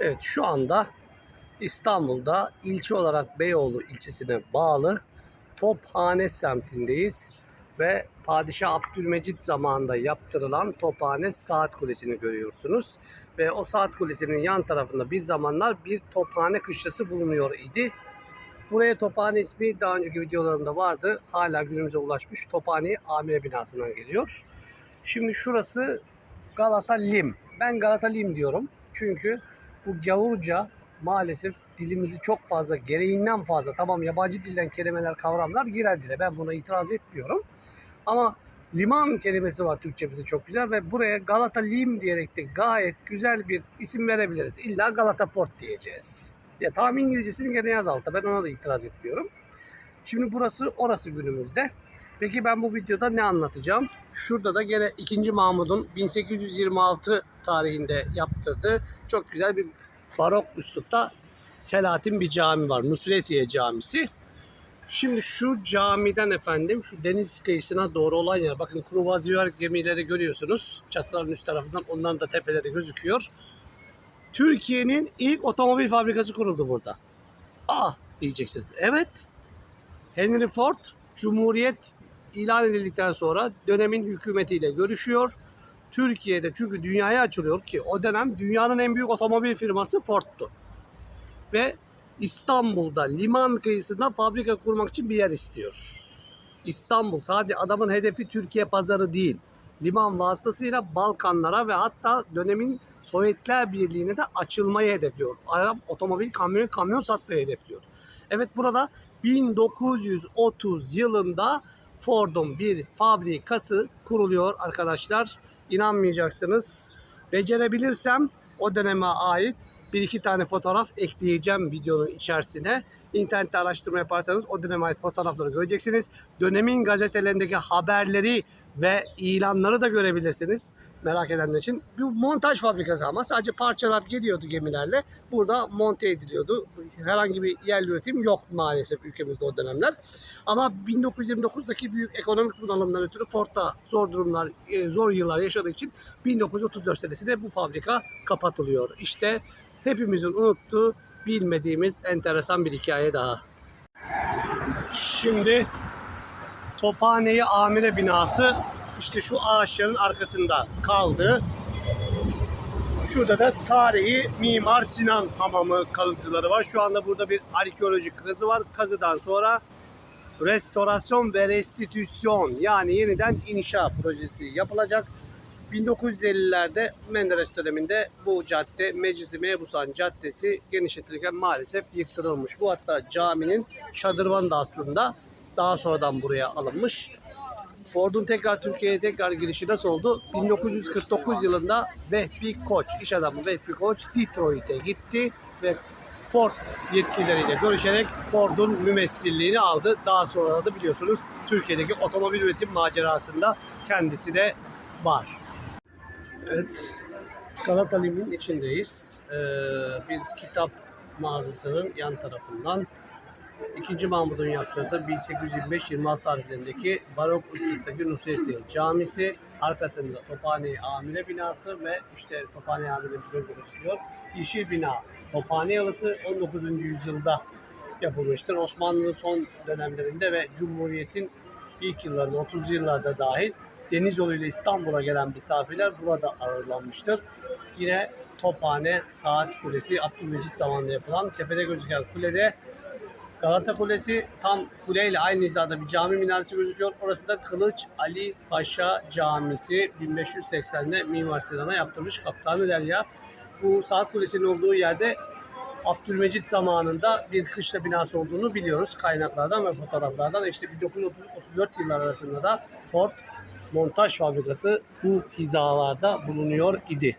Evet şu anda İstanbul'da ilçe olarak Beyoğlu ilçesine bağlı Tophane semtindeyiz. Ve Padişah Abdülmecit zamanında yaptırılan Tophane Saat Kulesi'ni görüyorsunuz. Ve o Saat Kulesi'nin yan tarafında bir zamanlar bir Tophane kışlası bulunuyor idi. Buraya Tophane ismi daha önceki videolarımda vardı. Hala günümüze ulaşmış. Tophane Amire binasından geliyor. Şimdi şurası Galata Lim. Ben Galata Lim diyorum. Çünkü bu gavurca maalesef dilimizi çok fazla, gereğinden fazla, tamam yabancı dilden kelimeler, kavramlar girer. Ben buna itiraz etmiyorum. Ama liman kelimesi var Türkçemizde çok güzel ve buraya Galata Lim diyerek de gayet güzel bir isim verebiliriz. İlla Galata Port diyeceğiz. Ya tamam İngilizcesini gene yaz altta. Ben ona da itiraz etmiyorum. Şimdi burası orası günümüzde. Peki ben bu videoda ne anlatacağım? Şurada da gene 2. Mahmud'un 1826 tarihinde yaptırdığı çok güzel bir barok üslupta Selahattin bir cami var. Nusretiye Camisi. Şimdi şu camiden efendim şu deniz kıyısına doğru olan yer. Bakın kruvaziyör gemileri görüyorsunuz. Çatıların üst tarafından onların da tepeleri gözüküyor. Türkiye'nin ilk otomobil fabrikası kuruldu burada. Ah diyeceksiniz. Evet. Henry Ford Cumhuriyet ilan edildikten sonra dönemin hükümetiyle görüşüyor. Türkiye'de çünkü dünyaya açılıyor ki o dönem dünyanın en büyük otomobil firması Ford'tu. Ve İstanbul'da liman kıyısında fabrika kurmak için bir yer istiyor. İstanbul sadece adamın hedefi Türkiye pazarı değil. Liman vasıtasıyla Balkanlara ve hatta dönemin Sovyetler Birliği'ne de açılmayı hedefliyor. Arap otomobil kamyon kamyon satmayı hedefliyor. Evet burada 1930 yılında Ford'un bir fabrikası kuruluyor arkadaşlar. İnanmayacaksınız. Becerebilirsem o döneme ait bir iki tane fotoğraf ekleyeceğim videonun içerisine. İnternette araştırma yaparsanız o döneme ait fotoğrafları göreceksiniz. Dönemin gazetelerindeki haberleri ve ilanları da görebilirsiniz. Merak edenler için. Bu montaj fabrikası ama sadece parçalar geliyordu gemilerle. Burada monte ediliyordu. Herhangi bir yerli üretim yok maalesef ülkemizde o dönemler. Ama 1929'daki büyük ekonomik bunalımdan ötürü Ford'da zor durumlar, e, zor yıllar yaşadığı için 1934 senesinde bu fabrika kapatılıyor. İşte hepimizin unuttuğu, bilmediğimiz enteresan bir hikaye daha. Şimdi Tophane'yi Amire binası işte şu ağaçların arkasında kaldı. Şurada da tarihi Mimar Sinan Hamamı kalıntıları var. Şu anda burada bir arkeolojik kazı var. Kazıdan sonra restorasyon ve restitüsyon yani yeniden inşa projesi yapılacak. 1950'lerde Menderes döneminde bu cadde Meclisi Mebusan Caddesi genişletilirken maalesef yıktırılmış. Bu hatta caminin şadırvanı da aslında daha sonradan buraya alınmış. Ford'un tekrar Türkiye'ye tekrar girişi nasıl oldu? 1949 yılında Vehbi Koç, iş adamı Vehbi Koç Detroit'e gitti ve Ford yetkilileriyle görüşerek Ford'un mümessilliğini aldı. Daha sonra da biliyorsunuz Türkiye'deki otomobil üretim macerasında kendisi de var. Evet, Galata Limit'in içindeyiz. Ee, bir kitap mağazasının yan tarafından 2. Mahmud'un yaptırdığı 1825-26 tarihlerindeki barok üsluptaki Nusretiye Camisi, arkasında Tophane Amire binası ve işte Tophane Amire binası gözüküyor. Yeşil bina Tophane Yalısı 19. yüzyılda yapılmıştır. Osmanlı'nın son dönemlerinde ve Cumhuriyet'in ilk yıllarında 30 yıllarda dahil deniz yoluyla İstanbul'a gelen misafirler burada ağırlanmıştır. Yine Tophane Saat Kulesi Abdülmecit zamanında yapılan tepede gözüken kulede Galata Kulesi tam kuleyle aynı hizada bir cami minaresi gözüküyor. Orası da Kılıç Ali Paşa Camisi 1580'de Mimar Sinan'a yaptırmış Kaptanı Derya. Bu saat kulesinin olduğu yerde Abdülmecit zamanında bir kışla binası olduğunu biliyoruz kaynaklardan ve fotoğraflardan. İşte 1934 yıllar arasında da Ford montaj fabrikası bu hizalarda bulunuyor idi.